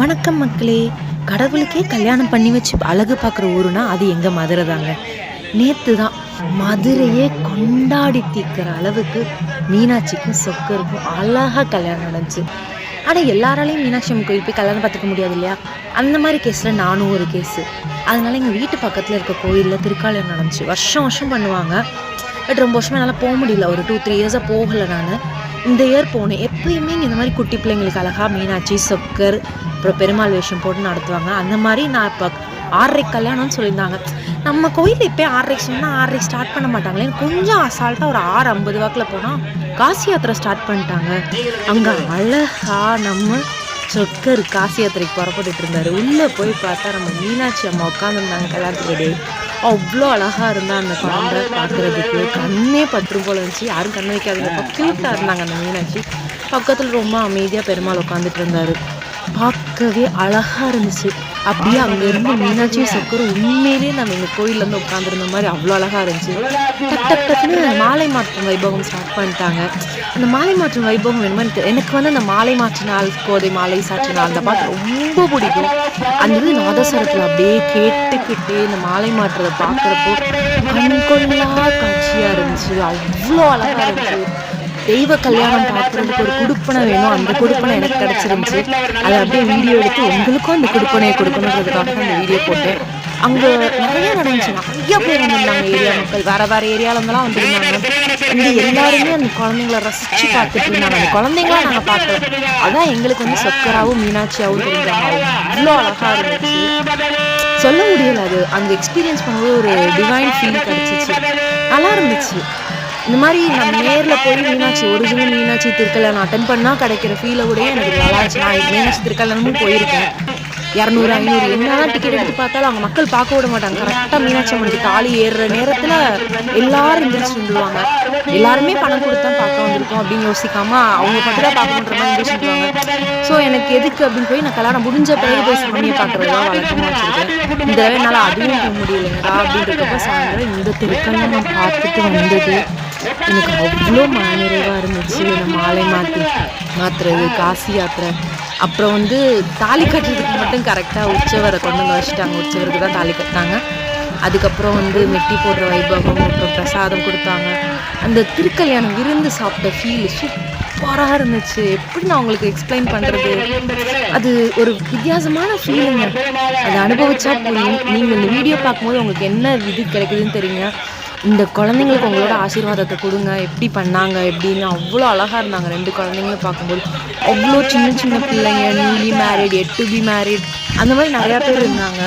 வணக்கம் மக்களே. கடவுளுக்கே கல்யாணம் பண்ணி வச்சு அழகு பார்க்குற ஊருனா அது எங்கள் மதுரை தாங்க. நேற்று தான் மதுரையே கொண்டாடி தீர்க்கிற அளவுக்கு மீனாட்சிக்கும் சொக்கருக்கும் அழகாக கல்யாணம் நடந்துச்சு. ஆனால் எல்லாராலையும் மீனாட்சி அம்மன் கோயில் போய் கல்யாணம் பார்த்துக்க முடியாது இல்லையா? அந்த மாதிரி கேஸில் நானும் ஒரு கேஸு அதனால எங்கள் வீட்டு பக்கத்தில் இருக்க கோயிலில் திருக்காலியம் நடந்துச்சு. வருஷம் வருஷம் பண்ணுவாங்க. பட் ரொம்ப வருஷமாக என்னால் போக முடியல. ஒரு டூ த்ரீ இயர்ஸாக போகலை நான். இந்த இயர் போனேன். எப்பயுமே இந்த மாதிரி குட்டி பிள்ளைங்களுக்கு அழகாக மீனாட்சி சொக்கர் அப்புறம் பெருமாள் வேஷம் போட்டு நடத்துவாங்க. அந்த மாதிரி நான் இப்போ ஆறரைக்கு கல்யாணம்னு சொல்லியிருந்தாங்க. நம்ம கோயில் இப்போ ஆறரைக்கு சொன்னால் ஆறரைக்கு ஸ்டார்ட் பண்ண மாட்டாங்களே. கொஞ்சம் அசால்ட்டாக ஒரு ஆறு ஐம்பது வாக்கில் போனால் காசி யாத்திரை ஸ்டார்ட் பண்ணிட்டாங்க. அங்கே அழகா நம்ம சொக்கர் காசி யாத்திரைக்கு புறப்பட்டுட்டு இருந்தார். உள்ளே போய் பார்த்தா நம்ம மீனாட்சி அம்மா உட்காந்துருந்தாங்க கல்யாணத்துக்கு. அவ்வளோ அழகாக இருந்தா அந்த குழந்தை பார்க்குறதுக்கு. கண்ணே பற்று போல இருந்துச்சு. யாரும் கண்ணு வைக்காதீங்க க்யூட்டாக இருந்தாங்க அந்த மீனாட்சி. பக்கத்தில் ரொம்ப அமைதியாக பெருமாள் உட்காந்துட்டு இருந்தார். பார்க்கவே அழகாக இருந்துச்சு. அப்படியே அங்கே இருந்து மீனாட்சியும் சொக்கரும் உண்மையிலேயே நம்ம எங்கள் கோயிலேருந்து உட்காந்துருந்த மாதிரி அவ்வளோ அழகாக இருந்துச்சு. டக் டக் டக்குன்னு மாலை மாற்றம் வைபவம் ஸ்டார்ட் பண்ணிட்டாங்க. அந்த மாலை மாற்றம் வைபவம் வேணுமா எனக்கு எனக்கு வந்து அந்த மாலை மாற்று நாள் கோதை மாலை சாற்று நாள் அந்த பாட்டு ரொம்ப பிடிக்கும். அந்த இது நாதஸ்வரத்தில் அப்படியே கேட்டுக்கிட்டு இந்த மாலை மாற்றுறதை பார்க்குறப்போ கண்கொள்ளா காட்சியாக இருந்துச்சு. அவ்வளோ அழகாக இருந்துச்சு. தெய்வ கல்யாணம் பார்க்குறதுக்கு ஒரு குடுப்பனை வேணும். அந்த குடுப்பனை எனக்கு கிடச்சிருந்துச்சி. அதை அப்படியே வீடியோ எடுத்து உங்களுக்கும் அந்த குடுப்பனையை கொடுக்கணுன்றதுக்காக அந்த வீடியோ போட்டேன். அங்கே நிறைய நடந்துச்சு. நிறைய பேர் வந்திருந்தாங்க ஏரியா மக்கள். வேற வேற ஏரியால வந்திருந்தாங்க. இங்கே எல்லாருமே அந்த குழந்தைங்கள ரசிச்சு பார்த்துட்டு இருந்தாங்க. அந்த குழந்தைங்களாம் நாங்கள் பார்த்தோம். அதான் எங்களுக்கு வந்து சொக்கராவும் மீனாட்சியாகவும் தெரிஞ்சாங்க அவ்வளோ அழகா இருந்துச்சு. சொல்ல முடியல அது. அந்த எக்ஸ்பீரியன்ஸ் பண்ணும்போது ஒரு டிவைன் ஃபீல் கிடச்சிச்சு. நல்லா இருந்துச்சு. இந்த மாதிரி நம்ம நேரில் போய் மீனாட்சி ஒரிஜினல் மீனாட்சி திருக்கல்யாணம் அட்டன் பண்ணால் கிடைக்கிற ஃபீலை விட எனக்கு நல்லாச்சு நான் மீனாட்சி திருக்கல்யாணமும் போயிருக்கேன். இரநூறு ஐநூறு என்னதான் டிக்கெட் எடுத்து பார்த்தாலும் அவங்க மக்கள் பார்க்க விட மாட்டாங்க. கரெக்டாக மீனாட்சி அம்மனுக்கு தாலி ஏறுற நேரத்தில் எல்லாரும் எந்திரிச்சு வந்துடுவாங்க எல்லாருமே பணம் கொடுத்தா பார்க்க வந்திருக்கோம் அப்படின்னு யோசிக்காம அவங்க மட்டும் தான் பார்க்கணுன்ற மாதிரி எந்திரிச்சு வந்துடுவாங்க ஸோ எனக்கு எதுக்கு அப்படின்னு போய் நான் கல்யாணம் முடிஞ்ச பிறகு போய் சாமியை பார்க்குறது தான் வழக்கமாக வச்சுருக்கேன். இந்த தடவை என்னால் அதுவும் போக முடியலைங்களா அப்படின்றப்ப சாயந்தரம் இந்த திருக்கல்யாணம் பார்த்துட்டு வந்தது. எனக்கு அவ்வளோ மனநிறைவாக இருந்துச்சு. இந்த மாலை மாற்றி மாத்துறது காசி யாத்திரை. அப்புறம் வந்து தாலி கட்டுறதுக்கு மட்டும் கரெக்டாக உச்சவரை கொண்டு வந்து வச்சுட்டாங்க. உச்சவருக்கு தான் தாலி கட்டினாங்க. அதுக்கப்புறம் வந்து மெட்டி போடுற வைபவம் அப்புறம் பிரசாதம் கொடுத்தாங்க. அந்த திருக்கல்யாணம் விருந்து சாப்பிட்ட ஃபீல் சூப்பராக இருந்துச்சு. எப்படி நான் உங்களுக்கு எக்ஸ்பிளைன் பண்ணுறது அது ஒரு வித்தியாசமான ஃபீலுங்க அதை அனுபவிச்சா புரியும் நீங்கள் இந்த வீடியோ பார்க்கும்போது உங்களுக்கு என்ன இது கிடைக்குதுன்னு தெரியுங்க. இந்த குழந்தைங்களுக்கு உங்களோட ஆசீர்வாதத்தை கொடுங்க. எப்படி பண்ணாங்க எப்படின்னு அவ்வளோ அழகாக இருந்தாங்க. ரெண்டு குழந்தைங்களும் பார்க்கும்போது அவ்வளோ சின்ன சின்ன பிள்ளைங்க newly married yet to be married அந்த மாதிரி நிறையா பேர் இருந்தாங்க.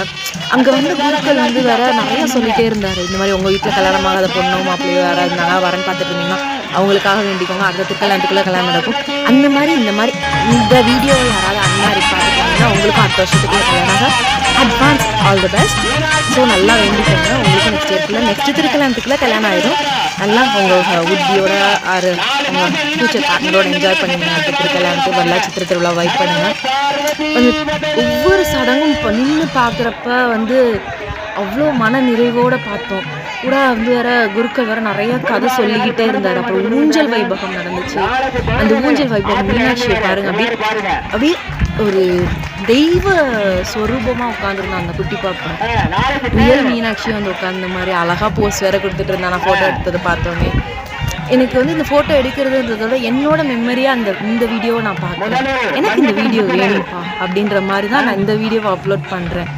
அங்கே வந்து குருக்கள் வந்து வேற நிறைய சொல்லிட்டே இருந்தார். இந்த மாதிரி உங்கள் வீட்டில் கல்யாணம் ஆகாத பொண்ணும் மாப்பிள்ளை வேற இருந்தாங்க வரேன்னு பார்த்துட்டு இருந்தீங்கன்னா அவங்களுக்காக வேண்டிக்கோங்க. அடுத்த கல்யாணத்துக்குள்ளே கல்யாணம் நடக்கும். அந்த மாதிரி இந்த மாதிரி இந்த வீடியோவை யாராவது மாதிரி பார்த்துட்டீங்கன்னா உங்களுக்கும் அடுத்த வருஷத்துக்குள்ளே கல்யாணம் advance all the best so நல்லா வேண்டிக்கோங்க. உங்களுக்கு நெக்ஸ்ட் இயர்க்குள்ள நெக்ஸ்ட் திருக்கல்யாணத்துக்குள்ள கல்யாணம் ஆயிடும் நல்லா உங்கள் உத்தியோட ஆறு உங்கள் ஃபியூச்சர் பார்ட்னரோட என்ஜாய் பண்ணுங்க. அடுத்த வரலா சித்திர திருவிழா வைப் பண்ணுங்க. ஒவ்வொரு சடங்கும் இப்போ நின்று பார்க்குறப்ப வந்து அவ்வளோ மன நிறைவோடு பார்த்தோம். கூட வந்து வேற குருக்கள் வேற நிறைய கதை சொல்லிக்கிட்டே இருந்தார் அப்புறம் ஊஞ்சல் வைபவம் நடந்துச்சு. அந்த ஊஞ்சல் வைபவம் மீனாட்சியை பாருங்க. அப்படியே அப்படியே ஒரு தெய்வ ஸ்வரூபமாக உட்காந்துருந்தான் அந்த குட்டி பாப்பா. ரியல் மீனாட்சி வந்து உட்காந்த மாதிரி அழகா போஸ் வேற கொடுத்துட்டு இருந்தா நான் ஃபோட்டோ எடுத்ததை பார்த்தோன்னே எனக்கு வந்து இந்த ஃபோட்டோ எடுக்கிறதுன்றதோட என்னோட மெமரியாக அந்த இந்த வீடியோவை நான் பார்க்குறேன். எனக்கு இந்த வீடியோ வேணும்ப்பா அப்படின்ற மாதிரி தான் நான் இந்த வீடியோவை அப்லோட் பண்ணுறேன்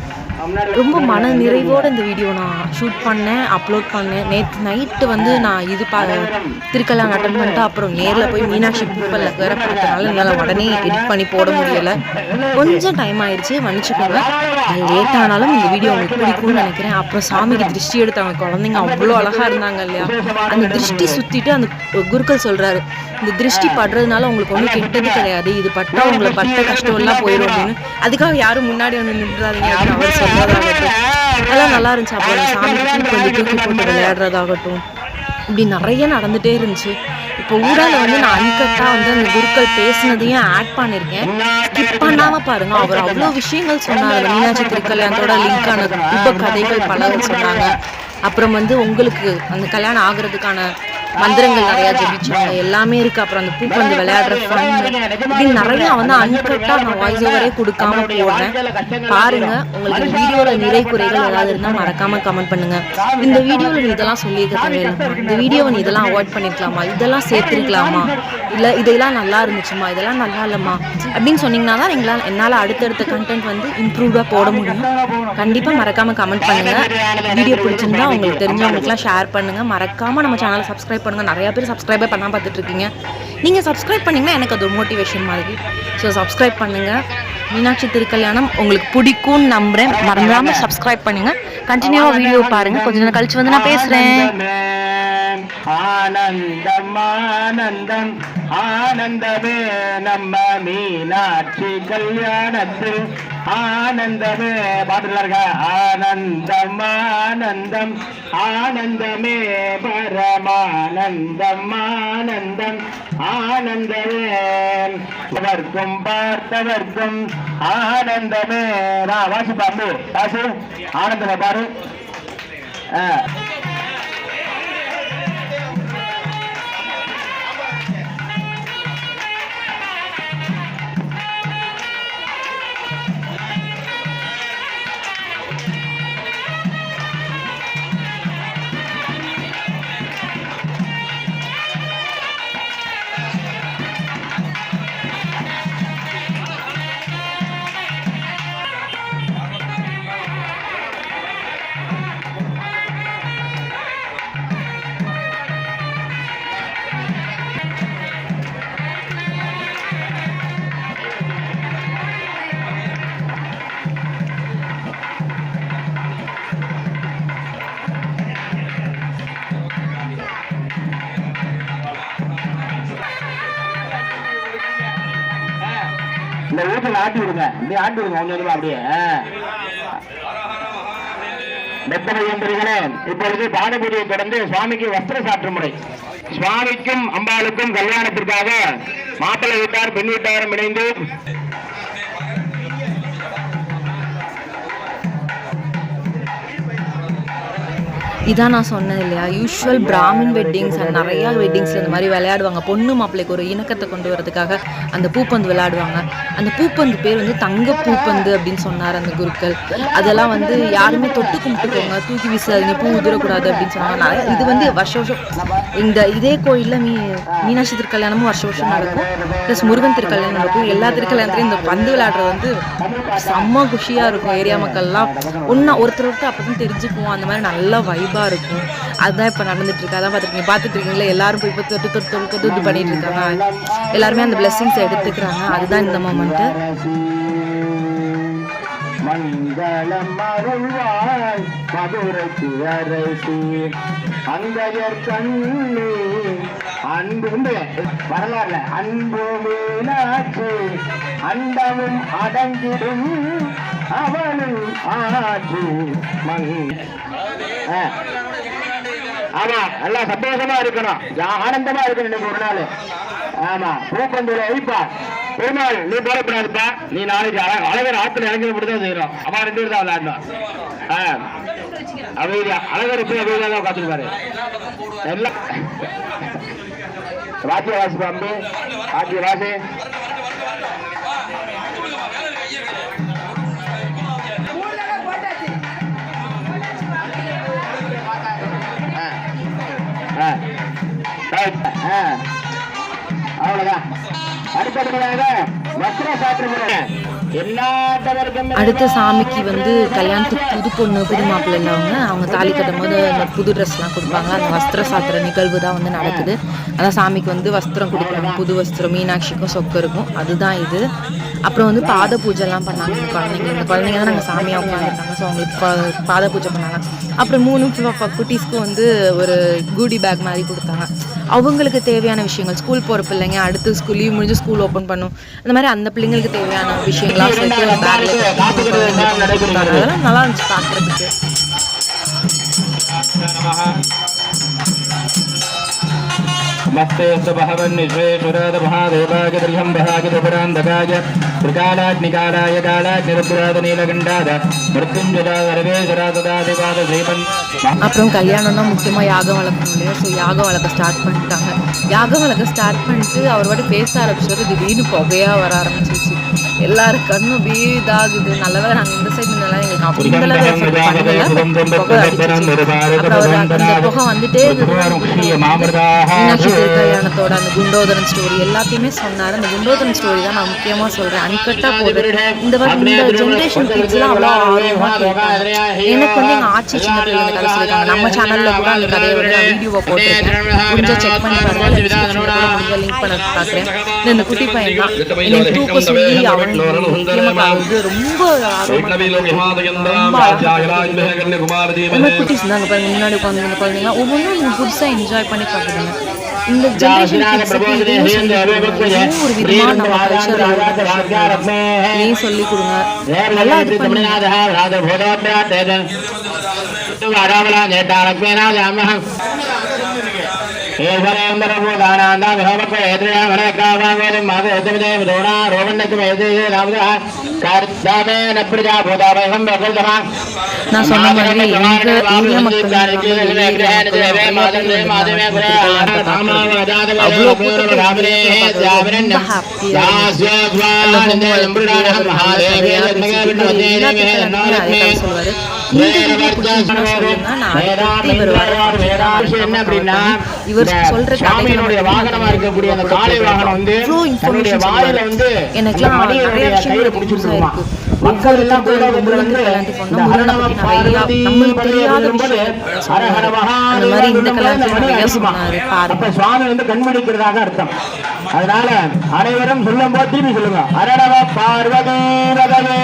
ரொம்ப மன நிறைவோட இந்த வீடியோ நான் ஷூட் பண்ணேன் அப்லோட் பண்ணேன். நேற்று நைட்டு வந்து நான் இது பா திருக்கல்யாணம் அட்டன் பண்ணிட்டு அப்புறம் நேரில் போய் மீனாட்சி பூப்பலில் வேற பார்த்தனால என்னால் உடனே எடிட் பண்ணி போட முடியலை. கொஞ்சம் டைம் ஆயிடுச்சு மன்னிச்சுக்கோங்க. அது லேட் ஆனாலும் இந்த வீடியோ உங்களுக்கு பிடிக்கும்னு நினைக்கிறேன். அப்புறம் சாமிக்கு திருஷ்டி எடுத்தாங்க குழந்தைங்க அவ்வளோ அழகாக இருந்தாங்க இல்லையா? அந்த திருஷ்டி சுற்றிட்டு அந்த குருக்கள் சொல்கிறாரு இந்த திருஷ்டி படுறதுனால உங்களுக்கு ஒன்றும் கெட்டது கிடையாது. இது பட்டா உங்களை பட்ட கஷ்டம் எல்லாம் போயிடும் அப்படின்னு. அதுக்காக யாரும் முன்னாடி வந்து நின்றாதீங்க அப்படின்னு அவர் அதெல்லாம் நல்லா இருந்துச்சு. அப்புறம் சாமி கொஞ்சம் தூக்கி போட்டு விளையாடுறதாகட்டும். இப்படி நிறைய நடந்துட்டே இருந்துச்சு. இப்போ ஊடால வந்து நான் அன்கட்டாக வந்து அந்த குருக்கள் பேசினதையும் ஆட் பண்ணியிருக்கேன் ஸ்கிப் பண்ணாமல் பாருங்க அவர் அவ்வளோ விஷயங்கள் சொன்னார். மீனாட்சி திருக்கல்யாணத்தோட லிங்கான உப கதைகள் பல சொன்னாங்க. அப்புறம் வந்து உங்களுக்கு அந்த கல்யாணம் ஆகுறதுக்கான மந்திரங்கள் நிறையா ஜெபிச்சாங்க எல்லாமே இருக்குது அப்புறம் அந்த பூப்பந்து விளையாடுற ஃபன் நிறையா வந்து அன்கட்டாக நான் வாய்ஸ் ஓவரே கொடுக்காம போடுறேன். பாருங்க உங்களுக்கு வீடியோவில் நிறை குறைகள் ஏதாவது இருந்தால் மறக்காம கமெண்ட் பண்ணுங்க. இந்த வீடியோவில் நீ இதெல்லாம் சொல்லியிருக்க தேவையில்லைம்மா இந்த வீடியோவை நீ இதெல்லாம் அவாய்ட் பண்ணிருக்கலாமா இதெல்லாம் சேர்த்துருக்கலாமா? இல்லை இதெல்லாம் நல்லா இருந்துச்சுமா? இதெல்லாம் நல்லா இல்லைம்மா? அப்படின்னு சொன்னீங்கன்னா தான் எங்களால் என்னால் அடுத்தடுத்த கண்டென்ட் வந்து இம்ப்ரூவ்டாக போட முடியும். கண்டிப்பாக மறக்காமல் கமெண்ட் பண்ணுங்கள் வீடியோ பிடிச்சிருந்தா உங்களுக்கு தெரிஞ்சவங்களுக்குலாம் ஷேர் பண்ணுங்கள் மறக்காமல் நம்ம சேனலை சப்ஸ்கிரைப் பண்ணுங்கள் நிறைய பேர் சப்ஸ்கிரைபே பண்ணால் பார்த்துட்டு இருக்கீங்க நீங்கள் சப்ஸ்கிரைப் பண்ணிங்கன்னா எனக்கு அது ஒரு மோட்டிவேஷன் மாதிரி. ஸோ சப்ஸ்கிரைப் பண்ணுங்கள் மீனாட்சி திருக்கல்யாணம் உங்களுக்கு பிடிக்கும்னு நம்புகிறேன் மறந்துடாமல் சப்ஸ்கிரைப் பண்ணுங்கள் கண்டினியூவாக வீடியோ பாருங்கள் கொஞ்ச நேரம் கழிச்சு வந்து நான் பேசுகிறேன் ஆனந்தம் ஆனந்தம் ஆனந்தமே நம்ம மீனாட்சி கல்யாணத்தில். ஆனந்தமே பாட்டுல இருக்க? ஆனந்தம் ஆனந்தம் ஆனந்தமே பரமானந்தம் ஆனந்தம் ஆனந்தமே இவர்க்கும் பார்த்தவர்க்கும். ஆனந்தமே நான் வாசி பாம்பு வாசி. ஆனந்தமே பாரு. ஆ. இந்த ஊத்துல ஆட்டி விடுங்க. அப்படியே ஆட்டி விடுங்க கொஞ்சம் கொஞ்சமா அப்படியே. மெத்தனை எந்திரிகளே இப்பொழுது பாடபூதியை தொடர்ந்து சுவாமிக்கு வஸ்திர சாற்று முறை. சுவாமிக்கும் அம்பாளுக்கும் கல்யாணத்திற்காக மாப்பிள்ளை வீட்டார் பெண் வீட்டாரும் இணைந்து இதான் நான் சொன்னது இல்லையா? யூஷுவல் பிராமின் வெட்டிங்ஸ் அண்ட் நிறையா வெட்டிங்ஸில் இந்த மாதிரி விளையாடுவாங்க. பொண்ணு மாப்பிள்ளைக்கு ஒரு இணக்கத்தை கொண்டு வரதுக்காக அந்த பூப்பந்து விளையாடுவாங்க. அந்த பூப்பந்து பேர் வந்து தங்க பூப்பந்து அப்படின்னு சொன்னார் அந்த குருக்கள். அதெல்லாம் வந்து யாருமே தொட்டு கும்பிட்டுக்கோங்க. தூக்கி வீசாதீங்க பூ உதிரக்கூடாது அப்படின்னு சொன்னாங்க. இது வந்து வருஷ வருஷம் இந்த இதே கோயிலில் மீ மீனாட்சி திருக்கல்யாணமும் வருஷ வருஷம் நடக்கும். ப்ளஸ் முருகன் திருக்கல்யாணம் நடக்கும். எல்லா திருக்கல்யாணத்துலையும் இந்த பந்து விளையாடுறது வந்து செம்ம குஷியாக இருக்கும். ஏரியா மக்கள்லாம் ஒன்றா ஒருத்தர் ஒருத்தர் அப்போ தான் தெரிஞ்சுக்குவோம். அந்த மாதிரி நல்ல வைபாக இருக்கும். அதுதான் இப்போ நடந்துட்டு இருக்கு. அதான் பார்த்துருக்கீங்க பார்த்துட்டு இருக்கீங்களா? எல்லாரும் போய் இப்போ தொட்டு தொட்டு தொட்டு தொட்டு இது பண்ணிட்டு இருக்காங்க. எல்லாருமே அந்த பிளெஸ்ஸிங்ஸ் எடுத்துக்கிறாங்க. அதுதான் இந்த மொமெண்ட்டு மங்களம் அருள்வாய் மதுரைக்கு அரசி அங்கையர் அன்பு உண்டு. வரலாறுல. அன்பு மீனாட்சி. அண்டமும் அடங்கிடும். அவனும் ஆட்சி மங் ஆ. ஆமா நல்லா சந்தோஷமா இருக்கணும். ஜா- ஆனந்தமா இருக்கணும் இன்னைக்கு ஒரு நாள். ஆமா பூப்பந்துல வைப்பா பெருமாள் நீ போடக்கூடாதுப்பா நீ நாளைக்கு அழ- அழகர் ஆத்துல இறங்கி மட்டும் தான் செய்யறோம். அவன் ரெண்டு பேர் தான் விளையாடணும். ஆ. அமைதியா. அழகர் போய் அமைதியா தான் உட்காந்துருப்பாரு எல்லாம். வாத்திய வாசி பாம்பு. வாத்திய வாசி. அவ்வளவுதான் வஸ்திர அடுத்த சாமிக்கு வந்து கல்யாணத்துக்கு புது பொண்ணு புது மாப்பிள்ளை இல்லாமல் அவங்க தாலி கட்டும் போது அந்த புது ட்ரெஸ்லாம் கொடுப்பாங்க. அந்த வஸ்திர சாத்திர நிகழ்வு தான் வந்து நடக்குது. அதான் சாமிக்கு வந்து வஸ்திரம் கொடுக்குறாங்க புது வஸ்திரம் மீனாட்சிக்கும் சொக்கருக்கும் அதுதான் இது. அப்புறம் வந்து பாத பூஜைலாம் பண்ணாங்க. இந்த குழந்தைங்க இந்த குழந்தைங்க தான் நாங்கள் சாமியாக உட்காந்துருக்காங்க ஸோ அவங்களுக்கு பாத பூஜை பண்ணாங்க. அப்புறம் மூணு குட்டீஸ்க்கும் வந்து ஒரு கூடி பேக் மாதிரி கொடுத்தாங்க. அவங்களுக்கு தேவையான விஷயங்கள் ஸ்கூல் போகிற பிள்ளைங்க அடுத்து ஸ்கூல் லீவ் முடிஞ்சு ஸ்கூல் ஓப்பன் பண்ணும் அந்த மாதிரி அந்த பிள்ளைங்களுக்கு தேவையான விஷயங்கள்லாம் சேர்த்து ஒரு பேக்கில் கொடுத்தாங்க அதெல்லாம் நல்லா இருந்துச்சு பார்க்குறதுக்கு मस्तेऽस्तु बहवन्निश्वेश्वराद महादेवाय दर्शम्भहाय दुपुरान्धकाय त्रिकालाग्निकालाय कालाग्निरुद्राद नीलकण्ठाद मृत्युञ्जयाद रवेशराददादिवाद श्रीपन् அப்புறம் கல்யாணம்னா முக்கியமாக யாகம் வளர்க்கணும் இல்லையா ஸோ யாகம் வளர்க்க ஸ்டார்ட் பண்ணிட்டாங்க யாகம் வளர்க்க ஸ்டார்ட் பண்ணிட்டு அவர் பாட்டு பேச ஆரம்பிச்சாரு திடீர்னு புகையாக வர ஆரம்பிச்சிருச்சு எல்லாரும் கண்ணும் அப்படியே இதாகுது நல்லவேளை நாங்கள் இந்த சைடு நின்னால எங்களுக்கு அவர் அந்த புகை வந்துட்டே குண்டோதரன் ஸ்டோரி எல்லாத்தையுமே சொன்னார். அந்த குண்டோதரன் ஸ்டோரி தான் நான் முக்கியமாக சொல்கிறேன் அன்கட்டாக போகுது இந்த இந்த ஜென்ரேஷன் கிட்ஸ்லாம் அவ்வளோ ஆர்வமாக கேட்பாங்க எனக்கு வந்து எங்கள் ஆட்சி சின்ன பிள்ளைங்க இந்த கதை சொல்லியிருக்காங்க. நம்ம சேனலில் கூட அந்த கதையை வந்து நான் வீடியோவை போட்டிருக்கேன். முடிஞ்சா செக் பண்ணி பாருங்க. முடிஞ்ச லிங்க் பண்ண பார்க்குறேன் இந்த குட்டி பையன் தான். என்னை தூக்க சொல்லி அவன் முக்கியமாக இது ரொம்ப ரொம்ப குட்டிஸ் இருந்தாங்க பாருங்க முன்னாடி உட்காந்து இந்த குழந்தைங்க ஒவ்வொன்றும் புதுசாக என்ஜாய் பண்ணி பார்க்குறீங்க இந்த ஜென்ரேஷன் ஒரு விதமான நம்ம கல்ச்சர் நீ சொல்லி கொடுங்க நல்லா இது பண்ணி நான் சொன்ன மாதிரி எங்க ஏரியா மக்கள் என்ன அப்படின்னா இவர் சொல்ற சாமியினுடைய வாகனமா இருக்கக்கூடிய அந்த காலை வாகனம் வந்து தன்னுடைய வாயில வந்து எனக்குலாம் நிறைய விஷயங்கள் பிடிச்சிருக்குமா மக்கள் எல்லாம் கூட வந்து இந்த ஹரணம பார்வதி தெரியாத விஷயம் அந்த மாதிரி இந்த அப்ப சுவாமி வந்து கண்மடிக்கிறதாக அர்த்தம் அதனால அனைவரும் சொல்லும் போது திரும்பி சொல்லுங்க ஹரணம பார்வதி பகவே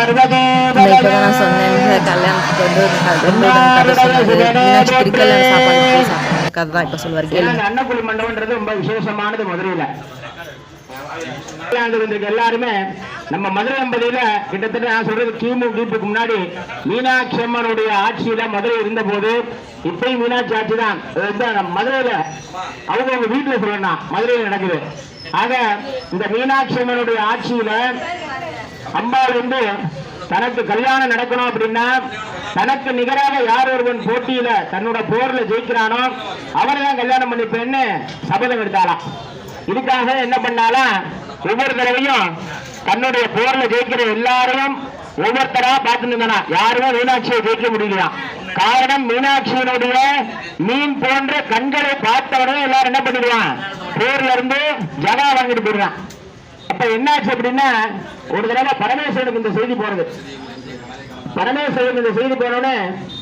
இந்த நான் சொன்னேன். கல்யாணத்துக்கு வந்து சாப்பாடு இப்போ சொல்லுவார். அன்னக்குழி மண்டபம்ன்றது ரொம்ப விசேஷமானது மதுரையில. எல்லாருமே நம்ம மதுரை தம்பதியில கிட்டத்தட்ட நான் சொல்றது கிமு கிபுக்கு முன்னாடி மீனாட்சி அம்மனுடைய ஆட்சியில மதுரை இருந்த போது இப்பயும் மீனாட்சி ஆட்சி தான். மதுரையில அவங்க அவங்க வீட்டுல சொல்லணும் மதுரையில் நடக்குது. ஆக இந்த மீனாட்சி அம்மனுடைய ஆட்சியில அம்பாள் வந்து தனக்கு கல்யாணம் நடக்கணும் அப்படின்னா தனக்கு நிகராக யார் ஒருவன் போட்டியில தன்னோட போர்ல ஜெயிக்கிறானோ அவரை தான் கல்யாணம் பண்ணிப்பேன்னு சபதம் எடுத்தாலாம் இதுக்காக என்ன பண்ணாலும் ஒவ்வொரு தடவையும் தன்னுடைய போர்ல ஜெயிக்கிற எல்லாரையும் ஒவ்வொருத்தரா பார்த்துட்டு இருந்தானா? யாருமே மீனாட்சியை ஜெயிக்க முடியலையா? காரணம் மீனாட்சியினுடைய மீன் போன்ற கண்களை பார்த்தவனே எல்லாரும் என்ன பண்ணிடுவான்? போர்ல இருந்து ஜகா வாங்கிட்டு போயிடுவான் அப்ப என்னாச்சு அப்படின்னா ஒரு தடவை பரமேஸ்வரனுக்கு இந்த செய்தி போறது பரமேஸ்வரன் இந்த செய்தி போனோடனே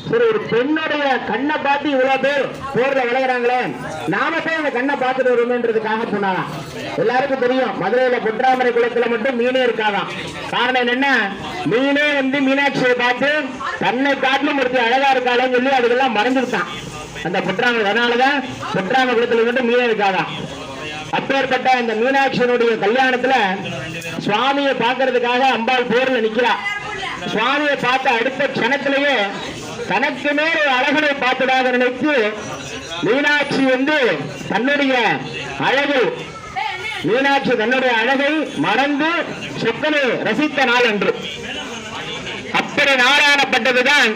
சரி ஒரு பெண்ணுடைய கண்ணை பார்த்து இவ்வளவு பேர் போர்ல விளையாடுறாங்களே நாம போய் அந்த கண்ணை பார்த்துட்டு வருமேன்றதுக்காக போனாலாம் எல்லாருக்கும் தெரியும் மதுரையில பொற்றாமரை குளத்துல மட்டும் மீனே இருக்காதாம் காரணம் என்னன்னா மீனே வந்து மீனாட்சியை பார்த்து தன்னை காட்டிலும் ஒருத்தி அழகா இருக்காளேன்னு சொல்லி அதுக்கெல்லாம் மறந்துருக்கான் அந்த குற்றாமரை அதனாலதான் பொற்றாமரை குளத்துல மட்டும் மீனே இருக்காதாம் அப்பேற்பட்ட இந்த மீனாட்சியனுடைய கல்யாணத்துல சுவாமியை பார்க்கறதுக்காக அம்பாள் போர்ல நிக்கிறா. சுவாமியை பார்த்த அடுத்த கணத்திலேயே தனக்கு மேல் ஒரு அழகனை பார்த்ததாக நினைத்து மீனாட்சி வந்து தன்னுடைய அழகு மீனாட்சி தன்னுடைய அழகை மறந்து சொக்கனை ரசித்த நாள் அன்று. அப்படி நாளானப்பட்டதுதான்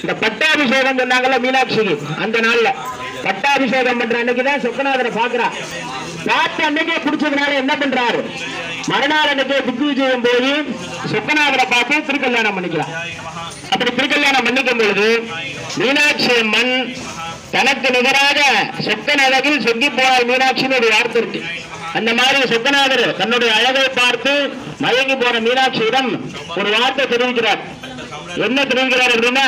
இந்த பட்டாபிஷேகம் சொன்னாங்கல்ல மீனாட்சிக்கு அந்த நாள்ல. பட்டாபிஷேகம் பண்ற அன்னைக்கு தான் சொக்கநாதரை பாக்குறா பார்த்த அன்னைக்கே பிடிச்சதுனால என்ன பண்றாரு? மறுநாள் அன்னைக்கே புத்தி விஜயம் போய் சொக்கநாதரை பார்த்து திருக்கல்யாணம் பண்ணிக்கலாம் அப்படி திருக்கல்யாணம் பண்ணிக்கும் பொழுது மீனாட்சி அம்மன் தனக்கு நிகராக சொக்கன் அழகில் சொக்கி போனார் மீனாட்சின்னு ஒரு வார்த்தை இருக்கு. அந்த மாதிரி சொக்கநாதர் தன்னுடைய அழகை பார்த்து மயங்கி போன மீனாட்சியிடம் ஒரு வார்த்தை தெரிவிக்கிறார். என்ன தெரிவிக்கிறார் அப்படின்னா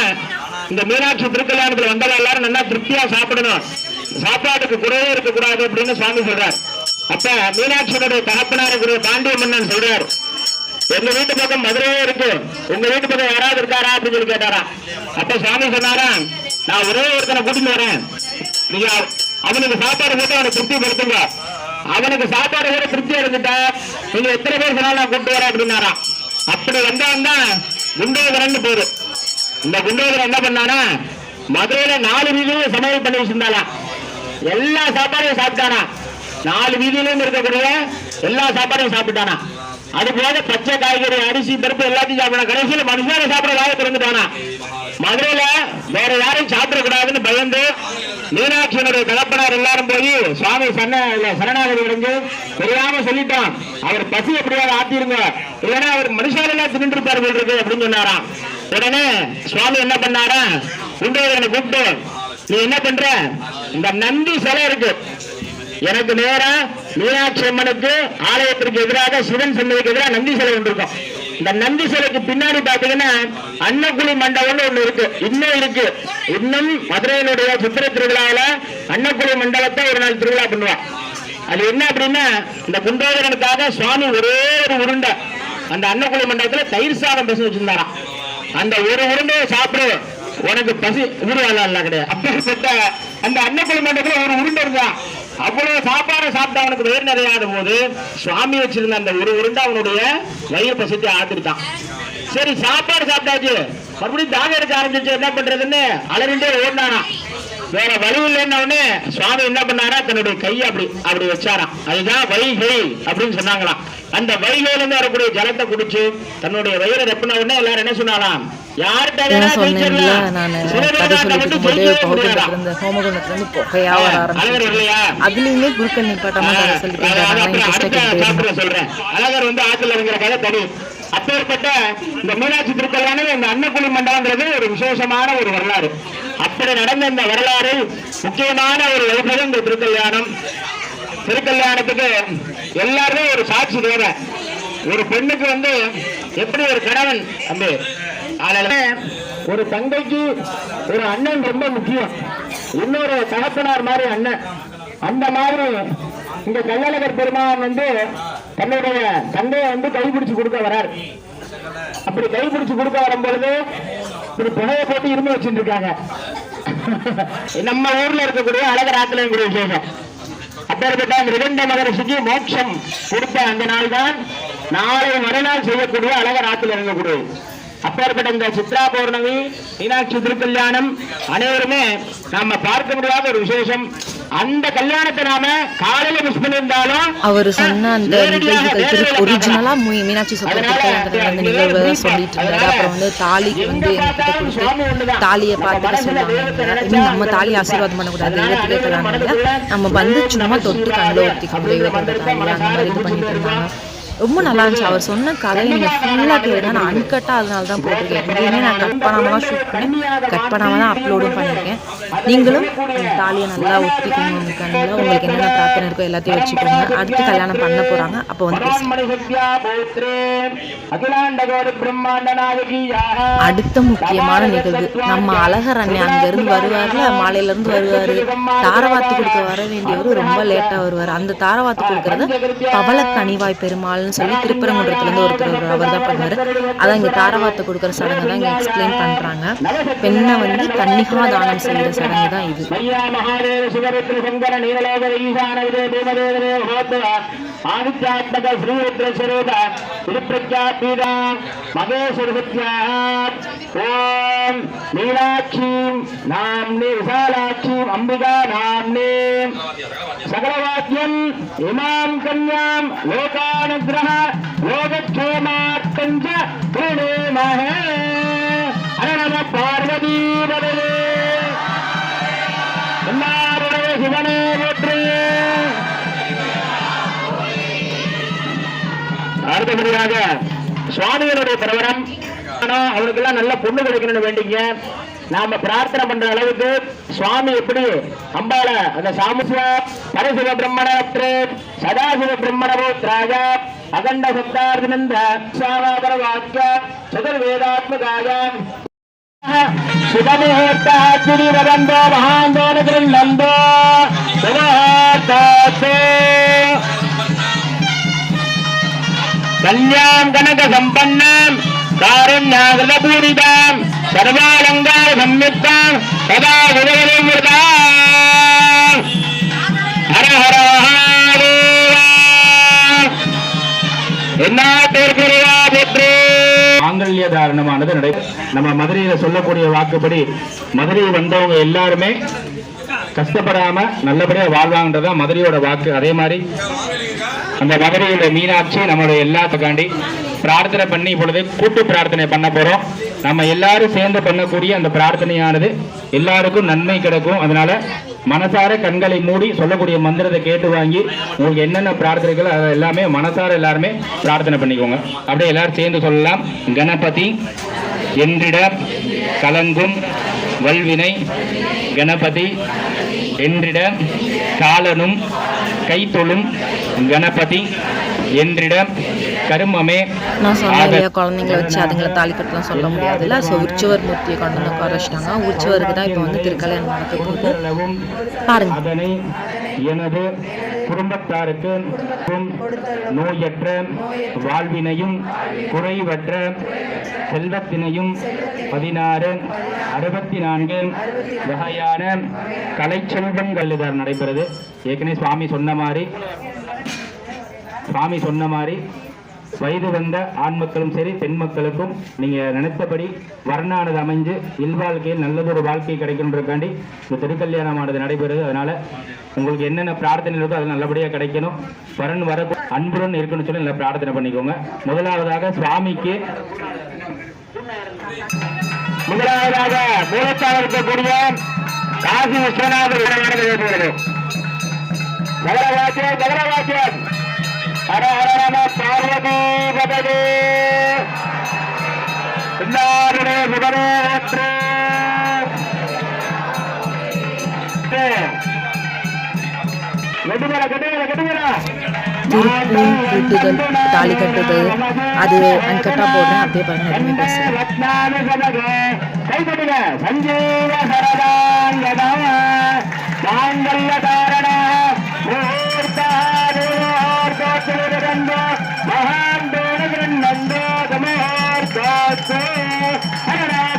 இந்த மீனாட்சி திருக்கல்யாணத்துல வந்தவங்க எல்லாரும் நல்லா திருப்தியா சாப்பிடணும். சாப்பாட்டுக்கு குறைவே இருக்கக்கூடாது அப்படின்னு சுவாமி சொல்றார். அப்ப மீனாட்சியினுடைய தகப்பனாருக்குரிய பாண்டிய மன்னன் சொல்றார். எங்க வீட்டு பக்கம் மதுரையே இருக்கு. உங்க வீட்டு பக்கம் யாராவது இருக்காரா? அப்படின்னு சொல்லி கேட்டாரா. அப்ப சுவாமி சொன்னாரா நான் ஒரே ஒருத்தனை கூட்டிட்டு வரேன். நீங்க அவனுக்கு சாப்பாடு போட்டு அவனை திருப்தி படுத்துங்க அவனுக்கு சாப்பாடு கூட திருப்தி இருந்துட்டா நீங்க எத்தனை பேர் சொன்னாலும் நான் கூட்டு வரேன் அப்படின்னாரா. அப்படி வந்தான் தான் குண்டோதரன் பேரு. இந்த குண்டோதரன் என்ன பண்ணானா மதுரையில நாலு வீதியிலும் சமையல் பண்ணி வச்சிருந்தாலாம் எல்லா சாப்பாடையும் சாப்பிட்டானா. நாலு வீதியிலும் இருக்கக்கூடிய எல்லா சாப்பாடையும் சாப்பிட்டானா. அது போக பச்சை காய்கறி அரிசி பருப்பு எல்லாத்தையும் சாப்பிடணும் கடைசியில் மனுஷால சாப்பிட வாய திறந்துட்டானா மதுரையில வேற யாரும் சாப்பிடக்கூடாதுன்னு பயந்து மீனாட்சியினுடைய தகப்பனார் எல்லாரும் போய் சுவாமி சன்ன சரணாகதி அடைஞ்சு தெரியாம சொல்லிட்டான். அவர் பசி எப்படியாவது ஆத்திருங்க. இல்லைன்னா அவர் மனுஷால தின்னு இருப்பார் போல் இருக்கு அப்படின்னு சொன்னாராம். உடனே சுவாமி என்ன பண்ணாரா? குண்டோதரனை கூப்பிட்டு நீ என்ன பண்ற? இந்த நந்தி சிலை இருக்கு. எனக்கு நேரா மீனாட்சி அம்மனுக்கு ஆலயத்திற்கு எதிராக சிவன் சன்னதிக்கு எதிராக நந்தி சிலை ஒன்று இருக்கும் இந்த நந்தி சிலைக்கு பின்னாடி பாத்தீங்கன்னா அன்னக்குழி மண்டபம்னு ஒண்ணு இருக்கு. இன்னும் இருக்கு. இன்னும் மதுரையினுடைய சித்திரை திருவிழாவில அன்னக்குழி மண்டபத்தை ஒரு நாள் திருவிழா பண்ணுவான். அது என்ன அப்படின்னா இந்த குண்டோதரனுக்காக சுவாமி ஒரே ஒரு உருண்டை. அந்த அன்னக்குழி மண்டபத்துல தயிர் சாதம் பேச வச்சிருந்தாராம். அந்த ஒரு உருண்டையை சாப்பிடு. உனக்கு பசி உருவாலாம் இல்ல கிடையாது செத்த அந்த அன்னக்குழி மண்டபத்தில் ஒரு உருண்டை இருந்தான் அவ்வளவு சாப்பாடு சாப்பிட்டா அவனுக்கு வயிறு நிறையாத போது சுவாமி வச்சிருந்த அந்த ஒரு உருண்டை அவனுடைய வயிறு பசித்து ஆத்துட்டான் சரி சாப்பாடு சாப்பிட்டாச்சு. மறுபடியும் தாகம் எடுக்க ஆரம்பிச்சு என்ன பண்றதுன்னு அலறிண்டே ஓடினானா. வேற வழி இல்லைன்னு உடனே சுவாமி என்ன பண்ணாரா தன்னுடைய கையை அப்படி அப்படி வச்சாராம். அதுதான் வைகை அப்படின்னு சொன்னாங்களாம். அந்த வைகையில இருந்து வரக்கூடிய ஜலத்தை குடிச்சு தன்னுடைய வயிறை ரெப்பின உடனே எல்லாரும் என்ன சொன்னாலாம்? அதுலயுமே குருக்கள் நிப்பாட்டாம சொல்றேன். அழகர் வந்து ஆத்துல இறங்குற கதை தனி. அப்பேற்பட்ட இந்த மீனாட்சி திருக்கல்யாணம் இந்த அன்னக்குழி ஒரு விசேஷமான ஒரு வரலாறு. அப்படி நடந்த இந்த வரலாறு முக்கியமான ஒரு வைபவம் இந்த திருக்கல்யாணம். திருக்கல்யாணத்துக்கு எல்லாருமே ஒரு சாட்சி தேவை. ஒரு பெண்ணுக்கு வந்து எப்படி ஒரு கணவன் வந்து அதனால ஒரு தங்கைக்கு ஒரு அண்ணன் ரொம்ப முக்கியம். இன்னொரு தகப்பனார் மாதிரி அண்ணன். அந்த மாதிரி இந்த கல்லழகர் பெருமான் வந்து தன்னுடைய தந்தையை வந்து கைபிடிச்சு கொடுக்க வரார். அப்படி கைபிடிச்சு கொடுக்க வரும்பொழுது இப்படி புகையை போட்டு இரும்பு வச்சுட்டு இருக்காங்க. நம்ம ஊர்ல இருக்கக்கூடிய அழகர் ஆத்துல விசேஷம். அப்பேற்பட்ட அந்த இரண்ட மகரிஷிக்கு மோட்சம் கொடுத்த அந்த நாள் தான் நாளை மறுநாள் செய்யக்கூடிய அழகர் ஆத்துல இறங்கக்கூடியது அப்பேற்பட்ட இந்த சித்ரா பௌர்ணமி மீனாட்சி திருக்கல்யாணம் அனைவருமே நாம பார்க்க முடியாத ஒரு விசேஷம். அந்த கல்யாணத்தை நாம கால அவர் சொன்ன அந்த நிகழ்வுகள் திரு மீனாட்சி சொக்கரத்துக்கு அந்த நிகழ்வு சொல்லிட்டு இருந்தாரு. அப்புறம் வந்து தாலிக்கு வந்து என்கிட்ட கொடுத்து தாலியை பார்த்துட்டு இன்னும் நம்ம தாலி ஆசீர்வாதம் பண்ணக்கூடாது. தெய்வத்துக்கே நம்ம வந்து சும்மா தொட்டு கண்ணில் தாலி அந்த மாதிரி இது பண்ணிட்டு இருந்தாங்க. ரொம்ப நல்லா இருந்துச்சு. அவர் சொன்ன கதை நீங்க ஃபுல்லாக கேளுங்க. நான் அன்கட்டா அதனால தான் போட்டிருக்கேன். எங்கேயுமே நான் கட் பண்ணாம தான் ஷூட் பண்ணி கட் பண்ணாம தான் அப்லோடும் பண்ணியிருக்கேன். நீங்களும் தாலியை நல்லா ஒத்திக்கணும் உங்க கண்ணில். உங்களுக்கு என்னென்ன பிரார்த்தனை இருக்கோ எல்லாத்தையும் வச்சுக்கோங்க. அடுத்து கல்யாணம் பண்ண போறாங்க. அப்போ வந்து. அடுத்த முக்கியமான நிகழ்வு. நம்ம அழகர் அண்ணன் அங்க இருந்து வருவார்ல? மாலையில இருந்து வருவாரு. தாரவாத்து கொடுக்க வர வேண்டியவர் ரொம்ப லேட்டா வருவார். அந்த தாரவாத்து கொடுக்கறது பவள கனிவாய் பெருமாள்னு சொல்லி திருப்பரங்குன்றத்துலேருந்து ஒருத்தர் அவர் தான் பண்ணுவாரு அதான் இங்க தாரவாத்தை கொடுக்குற சடங்கு தான் இங்க எக்ஸ்பிளைன் பண்றாங்க. பெண்ணை வந்து கன்னிகா தானம் செய்யற சடங்கு தான் இது. आदित्यात्मक श्रीरुद्र स्वरूप त्रिप्रख्यापीडा महेश्वरभृत्याः ओम नीलाक्षीं लोकानुग्रह लोकक्षेमार्थं च महे। हर नमः पार्वती அடுத்தபடியாக சுவாமிகளுடைய பிரவரம். அவனுக்கெல்லாம் நல்ல பொண்ணு கிடைக்கணும்னு வேண்டிங்க. நாம பிரார்த்தனை பண்ற அளவுக்கு சுவாமி எப்படி அம்பால அந்த சாமுசிய பரசிவ பிரம்மணத்ரே சதாசிவ பிரம்மணபோத்ராக அகண்ட சப்தார்த்தனந்த சாவாபர வாக்கிய சதுர்வேதாத்மகாய வதந்தோ மகாந்தோன கிருண்ணந்தோ சுபஹார்த்தாத்தே. கல்யாம் கனக சம்பன்னாம் காருண்யாகலபூரிதாம் சர்வாலங்கார சம்யுக்தாம் சதா விதவலிமிருதாம் ஹர ஹர என்ன பேர் பெருவா பெற்று மாங்கல்ய தாரணமானது நடை நம்ம மதுரையில சொல்லக்கூடிய வாக்குப்படி மதுரை வந்தவங்க எல்லாருமே கஷ்டப்படாம நல்லபடியா வாழ்வாங்கன்றதான் மதுரையோட வாக்கு அதே மாதிரி அந்த மதுரையோட மீனாட்சி நம்மளுடைய எல்லாத்துக்காண்டி பிரார்த்தனை பண்ணி இப்பொழுது கூட்டு பிரார்த்தனை பண்ண போகிறோம் நம்ம எல்லாரும் சேர்ந்து பண்ணக்கூடிய அந்த பிரார்த்தனையானது எல்லாருக்கும் நன்மை கிடைக்கும். அதனால மனசார கண்களை மூடி சொல்லக்கூடிய மந்திரத்தை கேட்டு வாங்கி உங்களுக்கு என்னென்ன பிரார்த்தனைகள் அதை எல்லாமே மனசார எல்லாருமே பிரார்த்தனை பண்ணிக்கோங்க. அப்படியே எல்லாரும் சேர்ந்து சொல்லலாம். கணபதி என்றிட கலங்கும் வல்வினை கணபதி என்றிட காலனும் கைத்தொழும் கணபதி என்றிட கருமமே நான் சொன்னேன் இல்லையா குழந்தைங்கள வச்சு அதுங்களை தாலி கட்டலாம் சொல்ல முடியாதுல்ல. ஸோ உற்சவர் மூர்த்தியை கொண்டு வந்து உட்கார வச்சிட்டாங்க. உற்சவருக்கு தான் இப்போ வந்து திருக்கல்யாணம் நடக்க போகுது. பாருங்க. அதனை எனது குடும்பத்தாருக்கு நோயற்ற வாழ்வினையும் குறைவற்ற செல்வத்தினையும் பதினாறு அறுபத்தி நான்கு வகையான கலைச்செல்வங்கள் இதில் நடைபெறுது. ஏற்கனவே சுவாமி சொன்ன மாதிரி சாமி சொன்ன மாதிரி வயது வந்த ஆண் மக்களும் சரி பெண் மக்களுக்கும் நீங்கள் நினைத்தபடி வர்ணானது அமைஞ்சு இல்வாழ்க்கையில் நல்லதொரு வாழ்க்கை கிடைக்கணுன்றக்காண்டி இந்த திருக்கல்யாணமானது நடைபெறுது. அதனால் உங்களுக்கு என்னென்ன பிரார்த்தனை இருக்கோ அது நல்லபடியாக கிடைக்கணும். வரன் வர அன்புடன் இருக்கணும்னு சொல்லி நல்லா பிரார்த்தனை பண்ணிக்கோங்க. முதலாவதாக சுவாமிக்கு முதலாவதாக மூலத்தாக இருக்கக்கூடிய காசி விஸ்வநாதர் இடமானது மகரவாக்கியம் நம பார்வதி பதவே எல்லாருடைய சுடரே ஒன்று கூட்டுதல் தாலி கட்டுதல் அது அன்கட்டா போடுறேன். அப்படியே பாருங்க எதுவுமே பேசுறேன் கைதட்டுங்க சஞ்சீவ சரதாங்கதா மாங்கல்ய காரண முகூர்த்தாரோர்த்தோத்திலிருந்து மகான்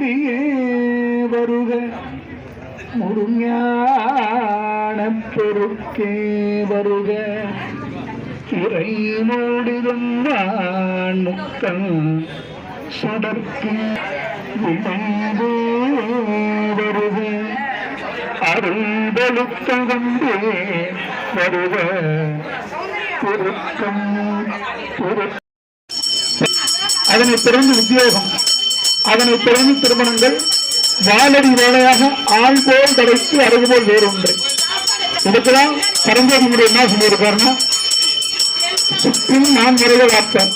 நதியே வருக முருஞான பெருக்கே வருக. இறை மூடிதந்தான் முத்தம் சுடர்க்கு விளைந்தே வருக. அருள்பலுத்தகம்பே வருக பொருத்தம் பொருத்தம். அதனை தொடர்ந்து உத்தியோகம். அதனை தொடர்ந்து திருமணங்கள் வாழடி வேலையாக ஆள் போல் தடைத்து அருகு போல் வேறொன்று. இதுக்குதான் பரஞ்சோதிமுறை என்ன சொல்லியிருக்காருன்னா சுற்றும் நான் முறைகள் ஆப்தான்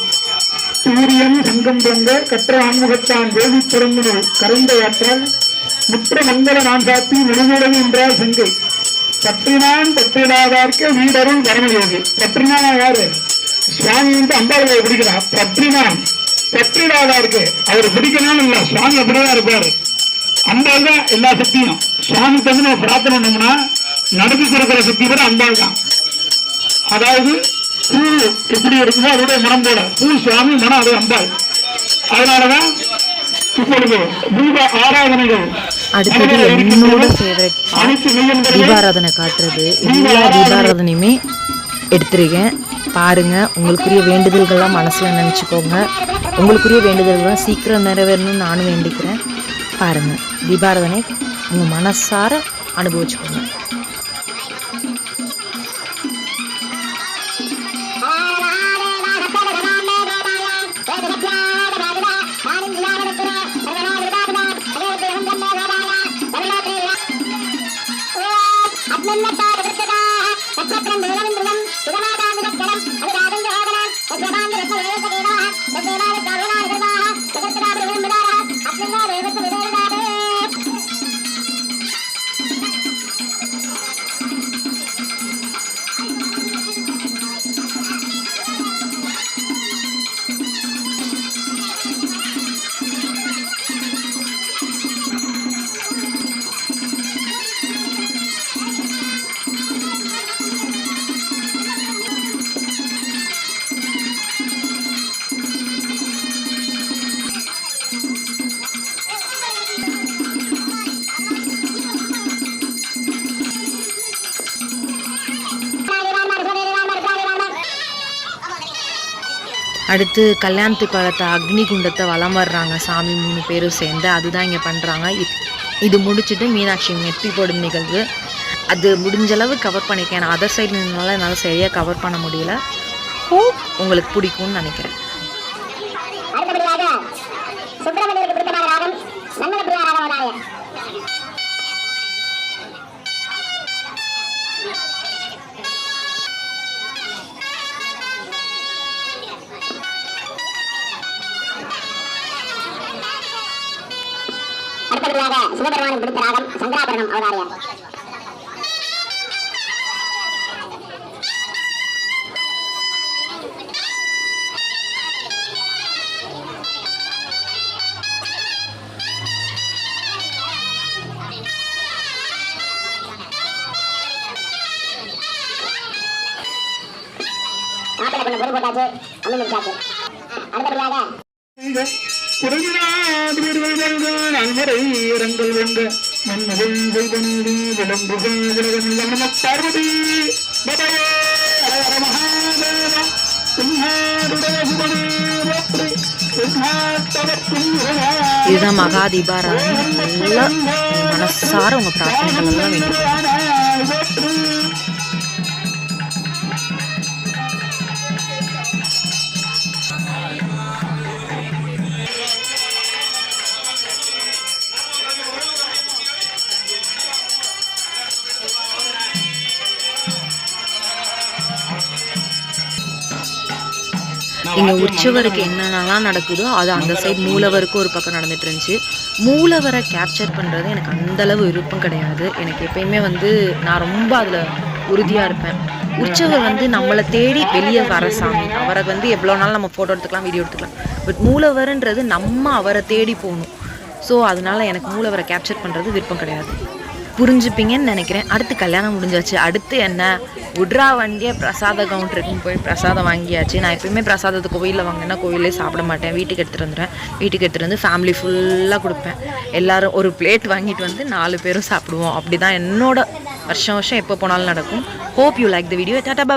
சூரியன் சங்கம் பொங்க கற்ற ஆன்முகத்தான் வேதி பிறந்தனுள் கரைந்த ஆற்றால் முற்ற மங்கள நான் சாத்தி நெடுங்குடன் என்றால் செங்கை. பற்றினான் பற்றிடாதார்க்க வீடருள் வரமயோகி பற்றினானா யாரு? சுவாமி வந்து அம்பாளுடைய பிடிக்கிறான் பற்றினான். பற்றிடாதாருக்கு அவர் பிடிக்கணும்னு இல்ல. சுவாமி அப்படிதான் இருப்பாரு. அம்பாள் தான் எல்லா சக்தியும். சுவாமி தந்து நம்ம பிரார்த்தனை பண்ணோம்னா நடத்தி கொடுக்கிற சக்தி கூட அம்பாள் தான். அதாவது பூ எப்படி இருக்குமோ அதோட மனம் போல. பூ சுவாமி மனம் அது அம்பாள். அதனாலதான் இப்பொழுது தீப ஆராதனைகள். அடுத்தது என்னோட ஃபேவரட் தீபாராதனை காட்டுறது. எல்லா தீபாராதனையுமே எடுத்திருக்கேன். பாருங்க உங்களுக்குரிய வேண்டுதல்கள்லாம் மனசுல நினச்சிக்கோங்க. உங்களுக்குரிய வேண்டுதல்களும் சீக்கிரம் நிறைவேறணும்னு நானும் வேண்டிக்கிறேன். பாருங்கள் தீபாரதனை உங்கள் மனசார அனுபவிச்சுக்கோங்க. அடுத்து கல்யாணத்துக்கு வளர்த்த அக்னி குண்டத்தை வலம் வர்றாங்க. சாமி மூணு பேரும் சேர்ந்து அதுதான் இங்கே பண்ணுறாங்க இது முடிச்சுட்டு மீனாட்சி மெட்டி போடும் நிகழ்வு. அது முடிஞ்ச அளவு கவர் பண்ணியிருக்கேன் அதர் சைடுனால என்னால் சரியாக கவர் பண்ண முடியல. ஹோப் உங்களுக்கு பிடிக்கும்னு நினைக்கிறேன். அடுத்தபடியாக சிவபெருமானுக்கு பிடித்த ராகம் சங்கராபரணம் அவதாரியா மாப்பிள்ளை பொண்ணு போட்டாச்சு முடிச்சாச்சு. அடுத்தபடியாக. விளம்புகள் நம பார்வதி. ஹர மகாதேவ சிம்ஹாருடைய சிவனே போற்றி சிம்ஹாத்தவத்தின் இதுதான் மகா தீபாராதனை நல்லா மனசார உங்கள் பிரார்த்தனைகள் எல்லாம் வேண்டும் இங்கே உற்சவருக்கு என்னென்னலாம் நடக்குதோ அது அந்த சைட் மூலவருக்கு ஒரு பக்கம் நடந்துட்டு இருந்துச்சு. மூலவரை கேப்சர் பண்ணுறது எனக்கு அந்தளவு விருப்பம் கிடையாது. எனக்கு எப்பயுமே வந்து நான் ரொம்ப அதில் உறுதியாக இருப்பேன். உற்சவர் வந்து நம்மளை தேடி வெளியே வர சாமி. அவரை வந்து எவ்வளோ நாள் நம்ம ஃபோட்டோ எடுத்துக்கலாம் வீடியோ எடுத்துக்கலாம். பட் மூலவர்ன்றது நம்ம அவரை தேடி போகணும். ஸோ அதனால எனக்கு மூலவரை கேப்சர் பண்ணுறது விருப்பம் கிடையாது. புரிஞ்சுப்பீங்கன்னு நினைக்கிறேன். அடுத்து கல்யாணம் முடிஞ்சாச்சு. அடுத்து என்ன? உட்ரா வண்டியை பிரசாத கவுண்டருக்கும் போய் பிரசாதம் வாங்கியாச்சு. நான் எப்பயுமே பிரசாதத்தை கோவிலில் வாங்கினா கோவிலே சாப்பிட மாட்டேன். வீட்டுக்கு எடுத்துகிட்டு வந்துடுவேன் வீட்டுக்கு எடுத்துகிட்டு வந்து ஃபேமிலி ஃபுல்லாக கொடுப்பேன். எல்லாரும் ஒரு பிளேட் வாங்கிட்டு வந்து நாலு பேரும் சாப்பிடுவோம். அப்படி தான் என்னோட வருஷம் வருஷம் எப்போ போனாலும் நடக்கும். Hope you like the video tata Baba